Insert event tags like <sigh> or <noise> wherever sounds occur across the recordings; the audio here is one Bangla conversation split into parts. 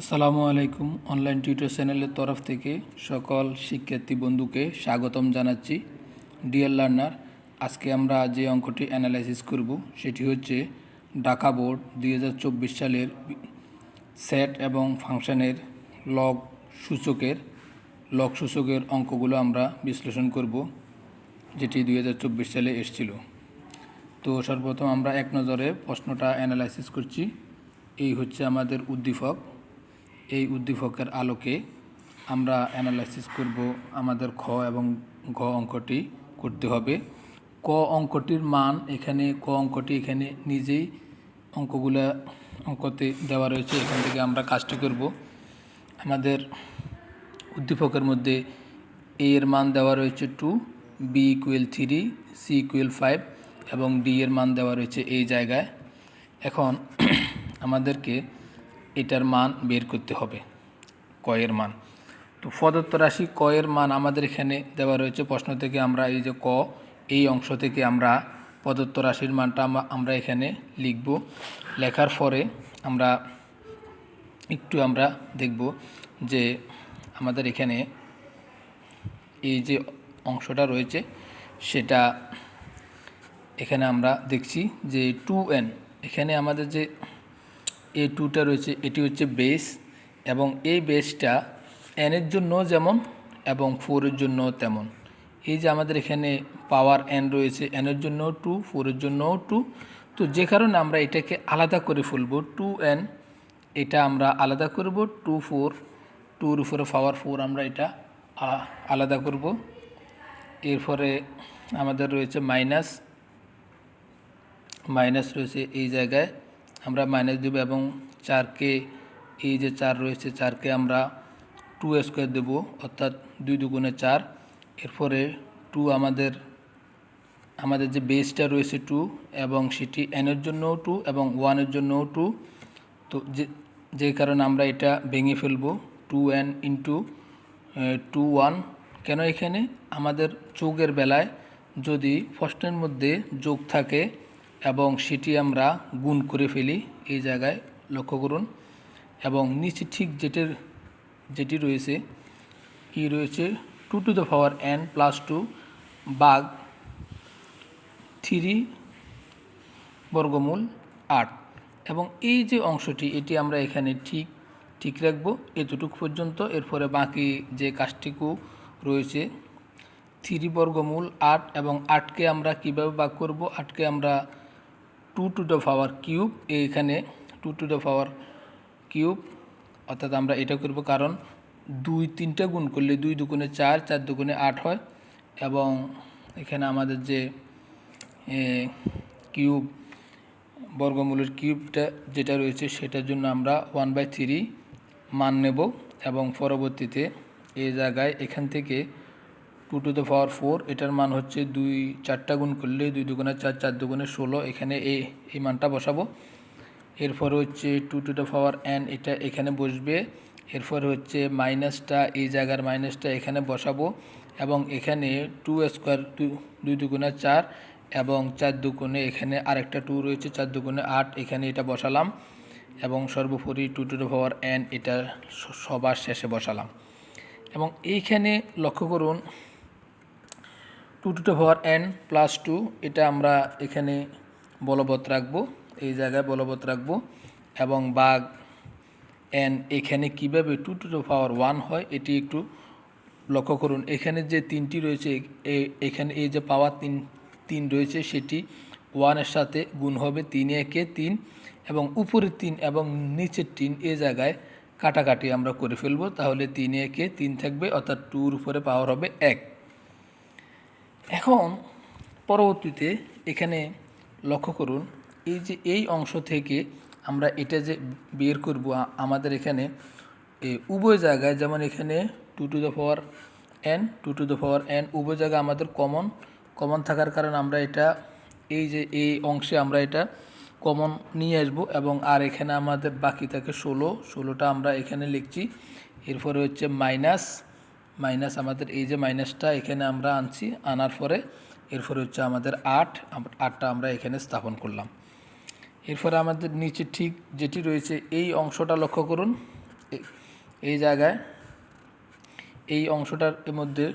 আসসালামু আলাইকুম অনলাইন টিউটর চ্যানেলের তরফ থেকে সকল শিক্ষার্থী বন্ধুকে স্বাগতম জানাচ্ছি। ডিয়ার লার্নার, আজকে আমরা যে অঙ্কটি অ্যানালাইসিস করব সেটি হচ্ছে ঢাকা বোর্ড দুই হাজার চব্বিশ সালের সেট এবং ফাংশনের লগ সূচকের লগ সূচকের অঙ্কগুলো আমরা বিশ্লেষণ করব, যেটি দুই হাজার চব্বিশ সালে এসেছিল। তো সর্বপ্রথম আমরা এক নজরে প্রশ্নটা অ্যানালাইসিস করছি। এই হচ্ছে আমাদের উদ্দীপক। এই উদ্দীপকের আলোকে আমরা অ্যানালাইসিস করব আমাদের খ এবং ঘ অঙ্কটি করতে হবে। ক অঙ্কটির মান এখানে, ক অঙ্কটি এখানে নিজেই অঙ্কগুলা, অঙ্কতে দেওয়া রয়েছে, এখান থেকে আমরা কাজটি করব। আমাদের উদ্দীপকের মধ্যে এ এর মান দেওয়া রয়েছে two b equal three c equal five এবং ডি এর মান দেওয়া রয়েছে এই জায়গায়। এখন আমাদেরকে এটার মান বের করতে হবে, কয়ের মান। তো প্রদত্ত রাশি কয়ের মান আমাদের এখানে দেওয়া রয়েছে। প্রশ্ন থেকে আমরা এই যে ক, এই অংশ থেকে আমরা প্রদত্ত রাশির মানটা আমরা এখানে লিখব। লেখার পরে আমরা একটু আমরা দেখব যে আমাদের এখানে এই যে অংশটা রয়েছে, সেটা এখানে আমরা দেখছি যে টু এন। এখানে আমাদের যে এ টুটা রয়েছে, এটি হচ্ছে বেস এবং এই বেসটা এনের জন্য যেমন এবং ফোরের জন্য তেমন। এই যে আমাদের এখানে পাওয়ার এন রয়েছে এনের জন্য টু ফোরের জন্যও টু তো যে কারণে আমরা এটাকে আলাদা করে ফেলব টু এন এটা আমরা আলাদা করব টু ফোর টুর উপরে পাওয়ার ফোর আমরা এটা আলাদা করব। এরপরে আমাদের রয়েছে মাইনাস মাইনাস রয়েছে এই জায়গায়। আমরা মাইনাস দেব এবং চারকে এই যে চার রয়েছে, চারকে আমরা টু স্কোয়ার দেবো, অর্থাৎ দুই দুগুণে চার। এরপরে টু আমাদের আমাদের যে বেসটা রয়েছে টু এবং সেটি এনের জন্যও টু এবং ওয়ানের জন্যও টু তো যে যে কারণে আমরা এটা ভেঙে ফেলব two n into two one কেন এখানে? আমাদের যোগের বেলায় যদি ফার্স্টের মধ্যে যোগ থাকে এবং সেটি আমরা গুণ করে ফেলি এই জায়গায় লক্ষ্য করুন এবং নিচে ঠিক যেটির, যেটি রয়েছে, কি রয়েছে? Two to the power n plus two বাঘ থ্রি বর্গমূল আট। এবং এই যে অংশটি, এটি আমরা এখানে ঠিক ঠিক রাখব এতটুকু পর্যন্ত। এরপরে বাকি যে কাজটিকু রয়েছে থ্রি বর্গমূল আট এবং আটকে আমরা কীভাবে ভাগ করব? আটকে আমরা two to the power cube এইখানে two to the power cube অর্থাৎ আমরা এটা করব কারণ দুই তিনটা গুণ করলে দুই দুগুণে চার চার দুগুণে আট হয়। এবং এখানে আমাদের যে এ, কিউব বর্গমূলের কিউবটা যেটা রয়েছে সেটার জন্য আমরা ওয়ান বাই থ্রি মান নেব। এবং পরবর্তীতে এই জায়গায় এখান থেকে two to the power four এটার মান হচ্ছে দুই, চারটা গুণ করলে দুই দুগুণে চার চার দুগুণে ষোলো, এখানে এই এই মানটা বসাবো। এরপর হচ্ছে two to the power n এটা এখানে বসবে। এরপর হচ্ছে মাইনাসটা, এই জায়গার মাইনাসটা এখানে বসাবো। এবং এখানে টু স্কোয়ার দুই দুগুণে চার এবং চার দুগুণে এখানে আরেকটা টু রয়েছে, চার দুগুণে আট, এখানে এটা বসালাম। এবং সর্বোপরি two to the power n এটা সবার শেষে বসালাম। এবং এইখানে লক্ষ্য করুন two to power n plus two, এটা আমরা এখানে বলবৎ রাখব, এই জায়গায় বলবৎ রাখব। এবং বাঘ এন এখানে কীভাবে টু টু পাওয়ার ওয়ান হয়, এটি একটু লক্ষ্য করুন। এখানে যে তিনটি রয়েছে এখানে এই যে পাওয়ার তিন তিন রয়েছে, সেটি ওয়ানের সাথে গুণ হবে তিন, একে তিন এবং উপরের তিন এবং নিচের তিন, এ জায়গায় কাটাকাটি আমরা করে ফেলব। তাহলে তিন, একে তিন থাকবে, অর্থাৎ টুর উপরে পাওয়ার হবে এক। এখন পরবর্তীতে এখানে লক্ষ্য করুন, এই যে এই অংশ থেকে আমরা এটা যে বের করব, আমাদের এখানে উভয় জায়গায় যেমন এখানে two to the power n two to the power n উভয় জায়গায় আমাদের কমন কমন থাকার কারণে আমরা এটা, এই যে এই অংশে আমরা এটা কমন নিয়ে আসব এবং আর এখানে আমাদের বাকি থাকে ষোলো, ষোলোটা আমরা এখানে লিখছি, এরপরে হচ্ছে মাইনাস মাইনাস আমাদের এই যে মাইনাসটা এখানে আমরা আনছি, আনার পরে এরপরে হচ্ছে আমাদের আট আটটা আমরা এখানে স্থাপন করলাম। এরপরে আমাদের নিচে ঠিক যেটি রয়েছে, এই অংশটা লক্ষ্য করুন। এই জায়গায় এই অংশটার মধ্যে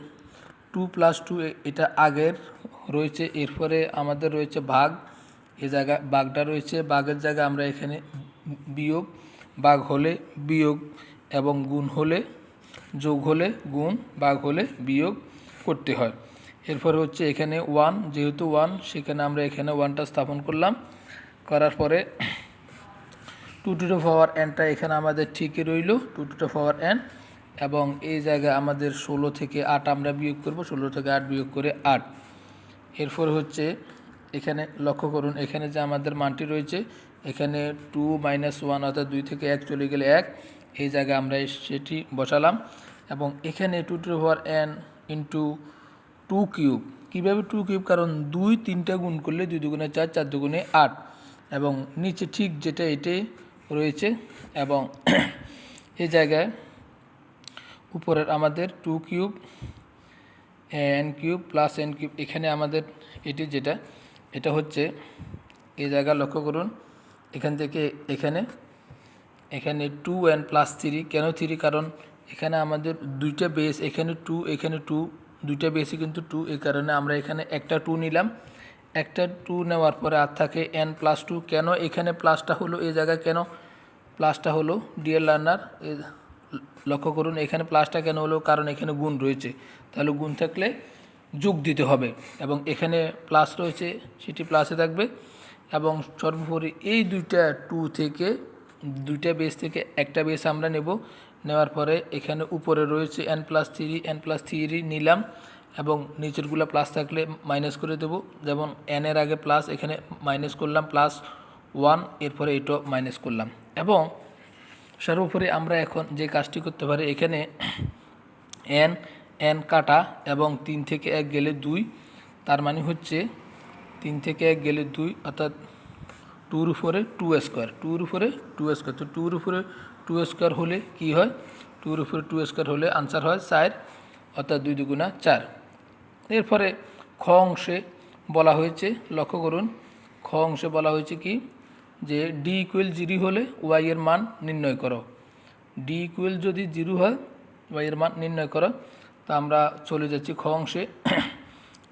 টু প্লাস টু এটা আগের রয়েছে, এরপরে আমাদের রয়েছে ভাগ। এ জায়গায় বাঘটা রয়েছে বাঘের জায়গায় আমরা এখানে বিয়োগ বাঘ হলে বিয়োগ এবং গুণ হলে যোগ হলে গুণ, বাঘ হলে বিয়োগ করতে হয়। এরপরে হচ্ছে এখানে ওয়ান যেহেতু ওয়ান সেখানে আমরা এখানে ওয়ানটা স্থাপন করলাম। করার পরে টু টু টু পাওয়ার এনটা এখানে আমাদের ঠিকই রইল two to to power n এবং এই জায়গায় আমাদের ষোলো থেকে আট আমরা বিয়োগ করব, ষোলো থেকে আট বিয়োগ করে আট। এরপর হচ্ছে এখানে লক্ষ্য করুন, এখানে যে আমাদের মানটি রয়েছে, এখানে টু মাইনাস ওয়ান অর্থাৎ দুই থেকে এক চলে গেলে এক এই জায়গায় আমরা সেটি বসালাম এবং এখানে two two power n into two cube কীভাবে টু কিউব কারণ দুই তিনটা গুণ করলে দুই দুগুণে চার চার দুগুণে আট। এবং নিচে ঠিক যেটা এটাই রয়েছে এবং <clears throat> এই জায়গায় উপরের আমাদের two cube n cube plus n cube এখানে আমাদের এটি যেটা, এটা হচ্ছে এই জায়গা লক্ষ্য করুন। এখান থেকে এখানে এখানে টু অ্যান্ড প্লাস থ্রি কেন থ্রি কারণ এখানে আমাদের দুইটা বেস এখানে টু এখানে টু দুইটা বেসই কিন্তু টু এই কারণে আমরা এখানে একটা টু নিলাম। একটা টু নেওয়ার পরে আর থাকে এন প্লাস টু কেন? এখানে প্লাসটা হলো এই জায়গায় কেন? প্লাসটা হলো ডিএল লার্নার লক্ষ্য করুন, এখানে প্লাসটা কেন হলো? কারণ এখানে গুণ রয়েছে। তাহলে গুণ থাকলে যোগ দিতে হবে। এবং এখানে প্লাস রয়েছে, সেটি প্লাসে থাকবে। এবং সর্বোপরি এই দুইটা টু থেকে দুইটা বেস থেকে একটা বেস আমরা নেব। নেওয়ার পরে এখানে উপরে রয়েছে n plus three n plus three নিলাম এবং নিচেরগুলো প্লাস থাকলে মাইনাস করে দেব। যেমন এন এর আগে প্লাস এখানে মাইনাস করলাম প্লাস ওয়ান এরপরে এটাও মাইনাস করলাম। এবং সর্বোপরি আমরা এখন যে কাজটি করতে পারি, এখানে এন এন কাটা এবং তিন থেকে এক গেলে দুই, তার মানে হচ্ছে তিন থেকে এক গেলে দুই, অর্থাৎ টুর উপরে টু স্কোয়ার, টুর উপরে টু স্কোয়ার। তো টুর উপরে টু স্কোয়ার হলে কি হয়? টুর উপরে টু স্কোয়ার হলে আনসার হয় চার, অর্থাৎ দুই দুগুণা চার। এরপরে খ অংশে বলা হয়েছে, লক্ষ্য করুন, খ অংশে বলা হয়েছে কি? যে ডি ইকুয়েল জিরো হলে ওয়াই এর মান নির্ণয় করো। ডি ইকুয়েল যদি জিরো হয় ওয়াই এর মান নির্ণয় করো, তা আমরা চলে যাচ্ছি খ অংশে।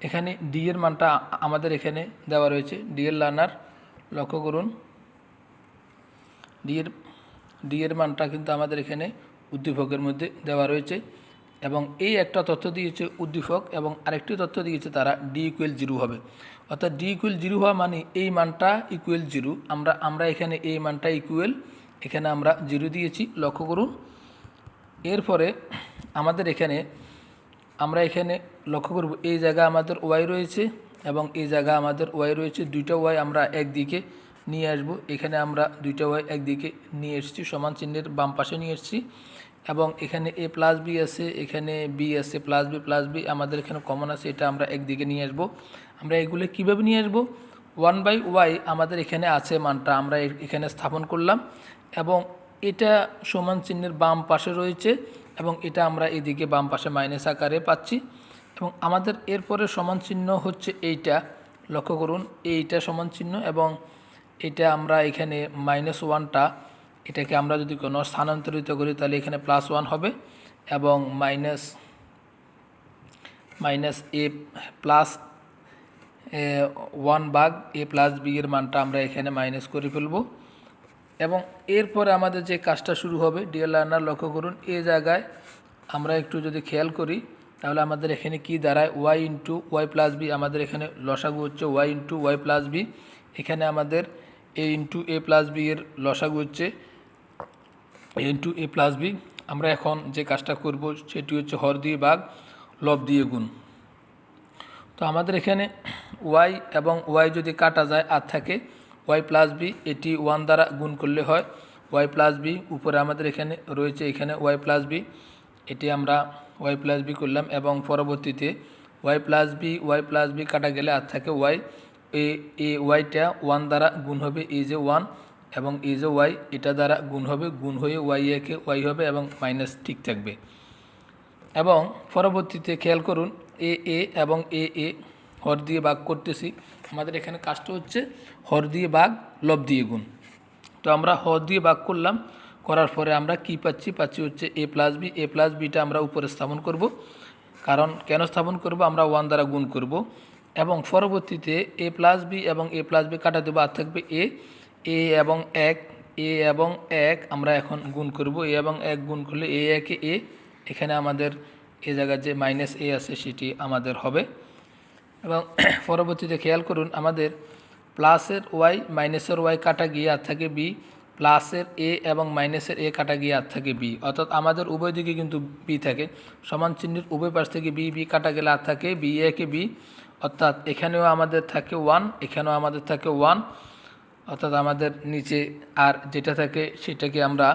এখানে ডি এর মানটা আমাদের এখানে দেওয়া রয়েছে ডি এর লার্নার লক্ষ্য করুন। ডি এর ডি এর মানটা কিন্তু আমাদের এখানে উদ্দীপকের মধ্যে দেওয়া রয়েছে এবং এই একটা তথ্য দিয়েছে উদ্দীপক এবং আরেকটি তথ্য দিয়েছে তারা ডি ইকুয়েল জিরো হবে। অর্থাৎ ডি ইকুয়েল জিরো হওয়া মানে এই মানটা ইকুয়েল জিরো আমরা আমরা এখানে এই মানটা ইকুয়েল এখানে আমরা জিরো দিয়েছি। লক্ষ্য করুন। এরপরে আমাদের এখানে, আমরা এখানে লক্ষ্য করব, এই জায়গা আমাদের ওয়াই রয়েছে। এবং এই জায়গা আমাদের ওয়াই রয়েছে, দুইটা ওয়াই আমরা একদিকে নিয়ে আসব। এখানে আমরা দুইটা ওয়াই একদিকে নিয়ে এসেছি, সমান চিহ্নের বাম পাশে নিয়ে এসেছি। এবং এখানে এ প্লাস বি আছে, এখানে বি আছে, প্লাস বি প্লাস বি, আমাদের এখানে কমন আছে, এটা আমরা একদিকে নিয়ে আসব। আমরা এগুলো কীভাবে নিয়ে আসব? ওয়ান বাই ওয়াই আমাদের এখানে আছে মানটা, আমরা এখানে স্থাপন করলাম। এবং এটা সমান চিহ্নের বাম পাশে রয়েছে এবং এটা আমরা এদিকে বাম পাশে মাইনাস আকারে পাচ্ছি। এবং আমাদের এরপরে সমান চিহ্ন হচ্ছে এইটা। লক্ষ্য করুন, এইটা সমান চিহ্ন এবং এটা আমরা এখানে মাইনাস ওয়ানটা এটাকে আমরা যদি কোনো স্থানান্তরিত করি তাহলে এখানে প্লাস ওয়ান হবে এবং minus minus a plus one bug a plus B এর মানটা আমরা এখানে মাইনাস করে ফেলব। এবং এরপরে আমাদের যে কাজটা শুরু হবে ডিএল লার্নার লক্ষ্য করুন, এ জায়গায় আমরা একটু যদি খেয়াল করি তাহলে আমাদের এখানে কি দাঁড়ায়? Y into y plus b আমাদের এখানে লসাগু হচ্ছে y into y plus b এখানে আমাদের a into a plus b এর লসাগু হচ্ছে a into a plus b আমরা এখন যে কাজটা করব, সেটি হচ্ছে হর দিয়ে বাঘ লব দিয়ে গুণ। তো আমাদের এখানে ওয়াই এবং ওয়াই যদি কাটা যায়, আর থাকে ওয়াই প্লাস বি এটি ওয়ান দ্বারা গুণ করলে হয়। ওয়াই প্লাস বি উপরে আমাদের এখানে রয়েছে এখানে ওয়াই প্লাস বি এটি আমরা ওয়াই প্লাস বি করলাম এবং পরবর্তীতে y plus b, y plus b কাটা গেলে আর থাকে ওয়াই, এ এ, ওয়াইটা ওয়ান দ্বারা গুণ হবে এই যে ওয়ান এবং এই যে ওয়াই, এটা দ্বারা গুণ হবে, গুণ হয়ে ওয়াই একে ওয়াই হবে এবং মাইনাস ঠিক থাকবে। এবং পরবর্তীতে খেয়াল করুন, এ এ এবং এ এ হর দিয়ে ভাগ করতেছি। আমাদের এখানে কাজটা হচ্ছে হর দিয়ে বাঘ লব দিয়ে গুণ। তো আমরা হর দিয়ে ভাগ করলাম। করার পরে আমরা কি পাচ্ছি? পাচ্ছি হচ্ছে a plus b a plus beta আমরা উপরে স্থাপন করব। কারণ কেন স্থাপন করব? আমরা ওয়ান দ্বারা গুণ করব। এবং পরবর্তীতে এ প্লাস বি এবং এ প্লাস বি কাটা দেবো। আর থাকবে এ এ এবং এক। এ এবং এক আমরা এখন গুণ করব। এ এবং এক গুণ করলে এ একে এ এখানে আমাদের এ জায়গায় যে মাইনাস এ আছে সেটি আমাদের হবে। এবং <clears throat> পরবর্তীতে খেয়াল করুন, আমাদের প্লাসের ওয়াই মাইনাসের ওয়াই কাটা গিয়ে আর থাকে বি প্লাসের এ এবং মাইনাসের এ কাটা গিয়ে আর থাকে বি। অর্থাৎ আমাদের উভয় দিকে কিন্তু বি থাকে। সমান চিহ্নের উভয় পাশ থেকে বি বি কাটা গেলে আর থাকে বি একে বি। অর্থাৎ এখানেও আমাদের থাকে ওয়ান, এখানেও আমাদের থাকে ওয়ান। অর্থাৎ আমাদের নিচে আর যেটা থাকে সেটাকে আমরা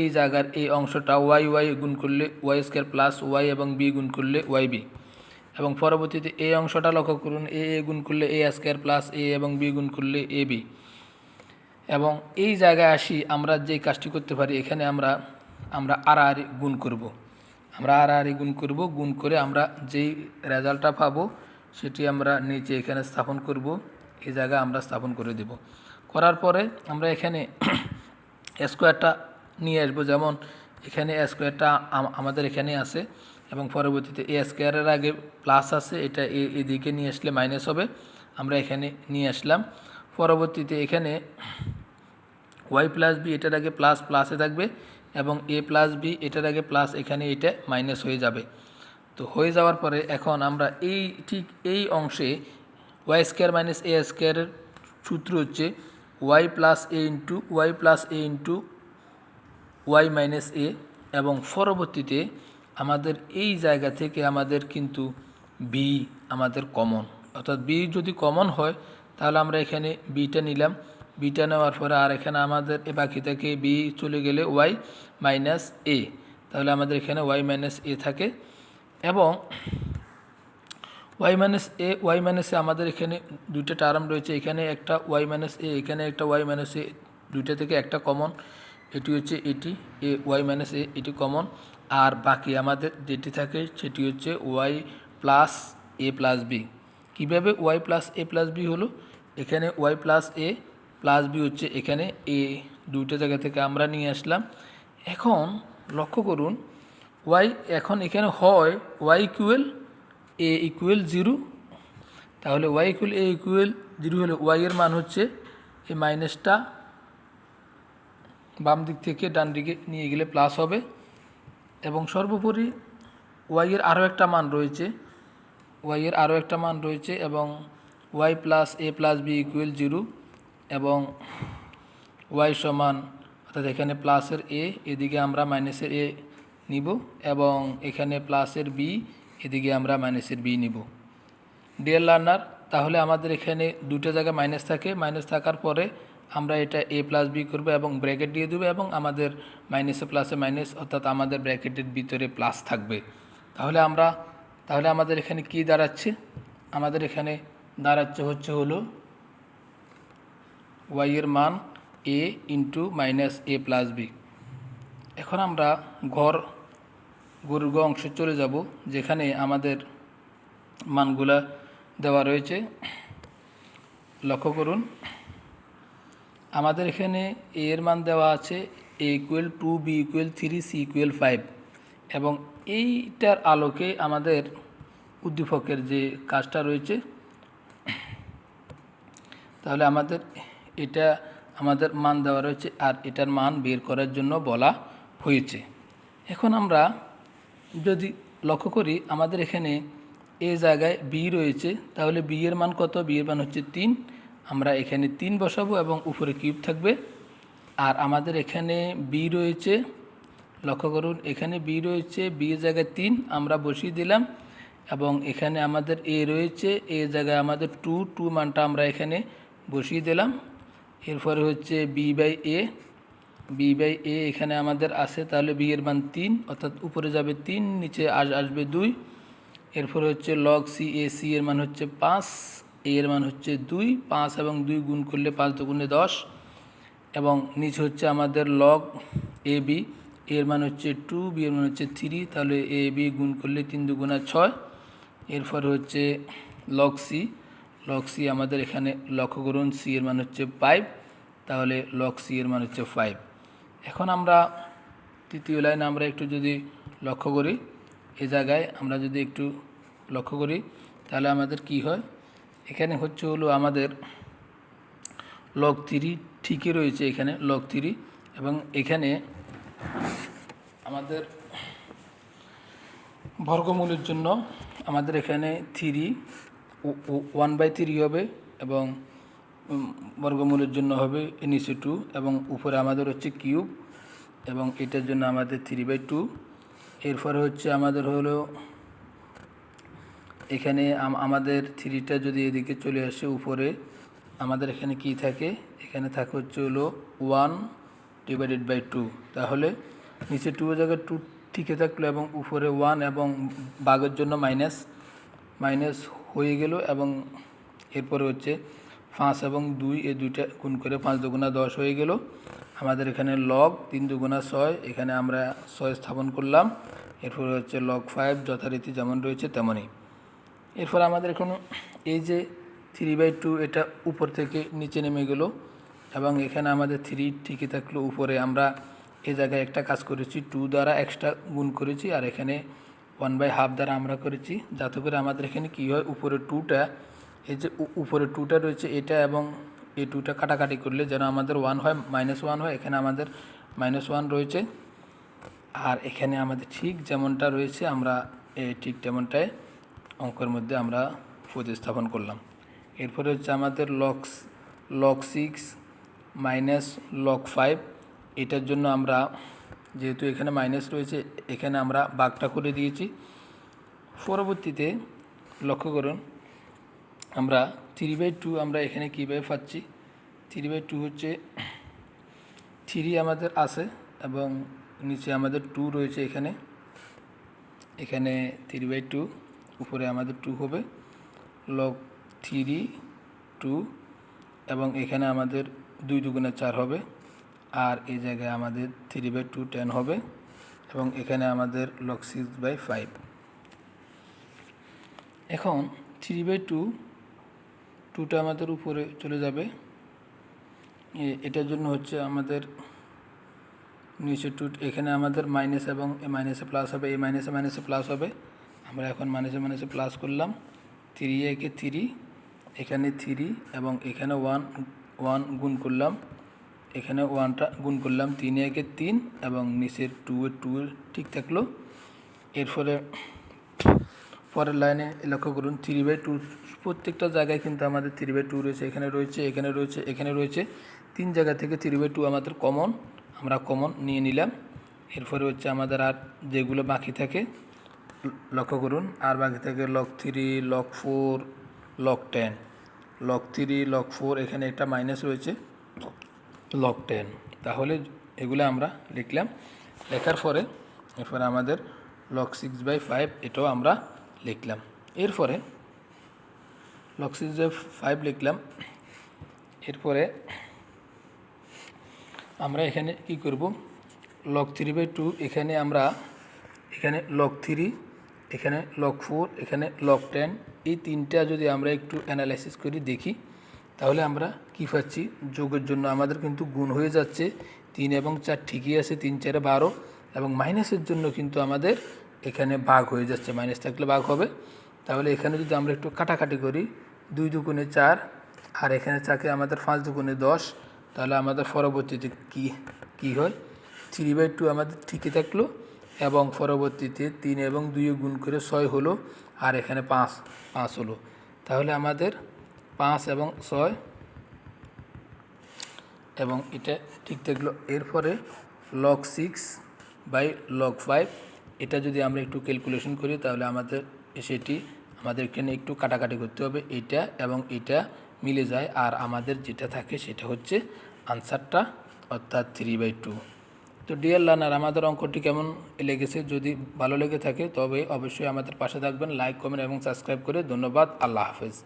এই জায়গার এই অংশটা ওয়াই ওয়াই গুণ করলে ওয়াই স্কোয়ার প্লাস ওয়াই এবং বি গুণ করলে ওয়াই বি। এবং পরবর্তীতে এই অংশটা লক্ষ্য করুন, এ এ গুণ করলে এ স্কোয়ার প্লাস এ এবং বি গুণ করলে এ বি। এবং এই জায়গায় আসি আমরা যে কাজটি করতে পারি, এখানে আমরা আমরা আর গুণ করব। আমরা আর গুণ করব, গুণ করে আমরা যেই রেজাল্টটা পাবো, সেটি আমরা নিচে এখানে স্থাপন করব, এই জায়গায় আমরা স্থাপন করে দেব করার পরে আমরা এখানে <clears throat> স্কোয়ারটা নিয়ে আসব, যেমন এখানে স্কোয়ারটা আমাদের এখানে আছে এবং পরবর্তীতে এ স্কোয়ারের আগে প্লাস আছে, এটা এদিকে নিয়ে আসলে মাইনাস হবে, আমরা এখানে নিয়ে আসলাম পরবর্তীতে এখানে ওয়াই প্লাস বি এটার আগে প্লাস প্লাসে থাকবে এবং এ প্লাস বি এটার আগে প্লাস এখানে এটা মাইনাস হয়ে যাবে। তো হয়ে যাওয়ার পরে এখন আমরা এই ঠিক এই অংশে ওয়াই স্কোয়ার মাইনাস এ স্কোয়ারের সূত্র হচ্ছে y plus a into y plus a into y minus a এবং পরবর্তীতে আমাদের এই জায়গা থেকে আমাদের কিন্তু বি আমাদের কমন। অর্থাৎ বি যদি কমন হয় তাহলে আমরা এখানে বিটা নিলাম। বিটা নেওয়ার পরে আর এখানে আমাদের এ বাকি থেকে বি চলে গেলে ওয়াই মাইনাস এ। তাহলে আমাদের এখানে ওয়াই মাইনাস এ থাকে। এবং y minus a, y minus a আমাদের এখানে দুইটা টার্ম রয়েছে। এখানে একটা ওয়াই মাইনাস এ, এখানে একটা ওয়াই মাইনাস এ। দুইটা থেকে একটা কমন। এটি হচ্ছে এটি, এ, ওয়াই মাইনাস এ, এটি কমন। আর বাকি আমাদের যেটি থাকে সেটি হচ্ছে y plus a plus b. কীভাবে y plus a plus b হলো? এখানে y plus a plus b হচ্ছে এখানে এ, দুইটা জায়গা থেকে আমরা নিয়ে আসলাম। এখন লক্ষ্য করুন, ওয়াই এখন এখানে হয় y equal a equal zero. তাহলে y equal a equal zero হলে ওয়াই এর মান হচ্ছে এই মাইনাসটা বাম দিক থেকে ডান দিকে নিয়ে গেলে প্লাস হবে। এবং সর্বোপরি ওয়াইয়ের আরও একটা মান রয়েছে ওয়াইয়ের আরও একটা মান রয়েছে এবং y plus a plus b equal zero. এবং ওয়াই সমান, অর্থাৎ এখানে প্লাসের এ এদিকে আমরা মাইনাসের এ নিব এবং এখানে প্লাসের বি এদিকে আমরা মাইনাসের বি নিব। ডিএল লার্নার তাহলে আমাদের এখানে দুটো জায়গায় মাইনাস থাকে। মাইনাস থাকার পরে আমরা এটা এ প্লাস বি করব এবং ব্র্যাকেট দিয়ে দেবো এবং আমাদের মাইনাসে প্লাসে মাইনাস অর্থাৎ আমাদের ব্র্যাকেটের ভিতরে প্লাস থাকবে। তাহলে আমরা, তাহলে আমাদের এখানে কি দাঁড়াচ্ছে? আমাদের এখানে দাঁড়াচ্ছে হচ্ছে হলো ওয়াইয়ের মান a into minus a plus b. এখন আমরা ঘর, গরুর গ অংশে চলে যাব, যেখানে আমাদের মানগুলা দেওয়া রয়েছে। লক্ষ্য করুন, আমাদের এখানে এ এর মান দেওয়া আছে a equal two b equal three c equal five এবং এইটার আলোকে আমাদের উদ্দীপকের যে কাজটা রয়েছে, তাহলে আমাদের এটা আমাদের মান দেওয়া রয়েছে আর এটার মান বের করার জন্য বলা হয়েছে। এখন আমরা যদি লক্ষ্য করি, আমাদের এখানে এ জায়গায় বি রয়েছে, তাহলে বি এর মান কত? বি এর মান হচ্ছে তিন। আমরা এখানে তিন বসাবো এবং উপরে কিউব থাকবে। আর আমাদের এখানে বি রয়েছে, লক্ষ্য করুন, এখানে বি রয়েছে বি এর জায়গায় তিন, আমরা বসিয়ে দিলাম। এবং এখানে আমাদের এ রয়েছে এ জায়গায় আমাদের টু টু মানটা আমরা এখানে বসিয়ে দিলাম। এরপরে হচ্ছে b by a. B by a এখানে আমাদের আছে, তাহলে বি এর মান তিন, অর্থাৎ উপরে যাবে তিন, নিচে আস, আসবে দুই। এরপরে হচ্ছে লগ সি এ সি এর মান হচ্ছে পাঁচ এ এর মান হচ্ছে দুই, পাঁচ এবং দুই গুণ করলে পাঁচ দুগুণে দশ। এবং নিচে হচ্ছে আমাদের লগ এ বি এর মান হচ্ছে টু বি এর মান হচ্ছে থ্রি তাহলে এ বি গুণ করলে তিন দুগুণা ছয়। এরপরে হচ্ছে লগ সি লগ সি আমাদের এখানে লক্ষ্য করুন সি এর মান হচ্ছে ফাইভ তাহলে লগ সি এর মান হচ্ছে ফাইভ এখন আমরা তৃতীয় লাইন আমরা একটু যদি লক্ষ্য করি, এ জায়গায় আমরা যদি একটু লক্ষ্য করি, তাহলে আমাদের কি হয়? এখানে হচ্ছে হলো আমাদের লগ থ্রি ঠিকই রয়েছে এখানে লগ থ্রি এবং এখানে আমাদের বর্গমূলের জন্য আমাদের এখানে থ্রি ওয়ান বাই থ্রি হবে এবং বর্গমূলের জন্য হবে নিচে টু এবং উপরে আমাদের হচ্ছে কিউব এবং এটার জন্য আমাদের থ্রি বাই টু এরপরে হচ্ছে আমাদের হলো, এখানে আমাদের থ্রিটা যদি এদিকে চলে আসে উপরে, আমাদের এখানে কি থাকে? এখানে থাকে হচ্ছে হলো ওয়ান ডিভাইডেড বাই টু তাহলে নিচে টু জায়গায় টু ঠিকই থাকল এবং উপরে ওয়ান এবং বাঘের জন্য মাইনাস মাইনাস হয়ে গেল এবং এরপরে হচ্ছে পাঁচ এবং দুই এই দুইটা গুণ করে পাঁচ দুগুণা দশ হয়ে গেল। আমাদের এখানে লগ তিন দুগুণা ছয়, এখানে আমরা ছয় স্থাপন করলাম। এরপরে হচ্ছে লগ ফাইভ যথারীতি যেমন রয়েছে তেমনই। এরপর আমাদের এখন এই যে থ্রি বাই টু এটা উপর থেকে নিচে নেমে গেল এবং এখানে আমাদের থ্রি ঠিকই থাকল উপরে। আমরা এ জায়গায় একটা কাজ করেছি টু দ্বারা এক্সট্রা গুণ করেছি আর এখানে ওয়ান বাই হাফ দ্বারা আমরা করেছি। যাতে করে আমাদের এখানে কী হয়, উপরে টুটা এই যে উপরে টুটা রয়েছে, এটা এবং এই টুটা কাটাকাটি করলে যেন আমাদের ওয়ান হয় মাইনাস ওয়ান হয়, এখানে আমাদের মাইনাস ওয়ান রয়েছে। আর এখানে আমাদের ঠিক যেমনটা রয়েছে, আমরা এই ঠিক তেমনটাই অঙ্কের মধ্যে আমরা প্রতিস্থাপন করলাম। এরপরে হচ্ছে আমাদের logs log six minus log five এটার জন্য আমরা যেহেতু এখানে মাইনাস রয়েছে, এখানে আমরা বাঘটা করে দিয়েছি। পরবর্তীতে লক্ষ্য করুন, আমরা থ্রি বাই টু আমরা এখানে কীভাবে পাচ্ছি? থ্রি বাই টু হচ্ছে থ্রি আমাদের আছে এবং নিচে আমাদের টু রয়েছে এখানে। এখানে থ্রি বাই টু উপরে আমাদের টু হবে। লগ থ্রি টু এবং এখানে আমাদের দুই দুগুণে চার হবে। আর এই জায়গায় আমাদের থ্রি বাই টু টেন হবে এবং এখানে আমাদের লক সিক্স বাই ফাইভ এখন থ্রি বাই টু টুটা আমাদের উপরে চলে যাবে। এটার জন্য হচ্ছে আমাদের নিচে টু এখানে আমাদের মাইনাস এবং এ মাইনাসে প্লাস হবে, এ মাইনাসে মাইনাসে প্লাস হবে। আমরা এখন মাইনাসে মাইনাসে প্লাস করলাম। থ্রি একে থ্রি এখানে থ্রি এবং এখানে ওয়ান ওয়ান গুণ করলাম। এখানে ওয়ানটা গুণ করলাম তিন, একে তিন এবং নিচের টু এর টু ঠিক থাকল। এর ফলে পরের লাইনে লক্ষ্য করুন থ্রি বাই টু প্রত্যেকটা জায়গায় কিন্তু আমাদের থ্রি বাই টু রয়েছে। এখানে রয়েছে এখানে রয়েছে এখানে রয়েছে। তিন জায়গা থেকে থ্রি বাই টু আমাদের কমন আমরা কমন নিয়ে নিলাম। এরপরে হচ্ছে আমাদের আর যেগুলো বাকি থাকে, লক্ষ্য করুন, আর বাকি থাকে log three log four log ten log three log four এখানে একটা মাইনাস রয়েছে। লক টেন তাহলে এগুলো আমরা লিখলাম। লেখার পরে, এরপরে আমাদের লক সিক্স বাই ফাইভ এটাও আমরা লিখলাম। এরপরে লক সিক্স বাই ফাইভ লিখলাম। এরপরে আমরা এখানে কি করব? লক থ্রি বাই টু এখানে আমরা এখানে লক থ্রি এখানে লক ফোর এখানে লক টেন এই তিনটা যদি আমরা একটু অ্যানালাইসিস করি দেখি। তাহলে আমরা কি পাচ্ছি? যোগের জন্য আমাদের কিন্তু গুণ হয়ে যাচ্ছে তিন এবং চার ঠিকই আছে, তিন, চারে বারো এবং মাইনাসের জন্য কিন্তু আমাদের এখানে ভাগ হয়ে যাচ্ছে, মাইনাস থাকলে ভাগ হবে। তাহলে এখানে যদি আমরা একটু কাটাকাটি করি, দুই দুগুণে চার আর এখানে থাকে আমাদের পাঁচ দুগুণে দশ, তাহলে আমাদের পরবর্তীতে কি কি হয়? থ্রি বাই টু আমাদের ঠিকই থাকল এবং পরবর্তীতে তিন এবং দুই গুণ করে ছয় হলো আর এখানে পাঁচ পাঁচ হলো। তাহলে আমাদের পাঁচ এবং ছয় এবং এটা ঠিক থাকল এরপরে log six by log five এটা যদি আমরা একটু ক্যালকুলেশন করি তাহলে আমাদের সেটি আমাদের এখানে একটু কাটাকাটি করতে হবে, এটা এবং এটা মিলে যায়, আর আমাদের যেটা থাকে সেটা হচ্ছে আনসারটা অর্থাৎ থ্রি বাই টু তো ডিয়ার লার্নার আমাদের অঙ্কটি কেমন লেগেছে? যদি ভালো লেগে থাকে তবে অবশ্যই আমাদের পাশে থাকবেন লাইক কমেন্ট এবং সাবস্ক্রাইব করে, ধন্যবাদ, আল্লাহ হাফেজ।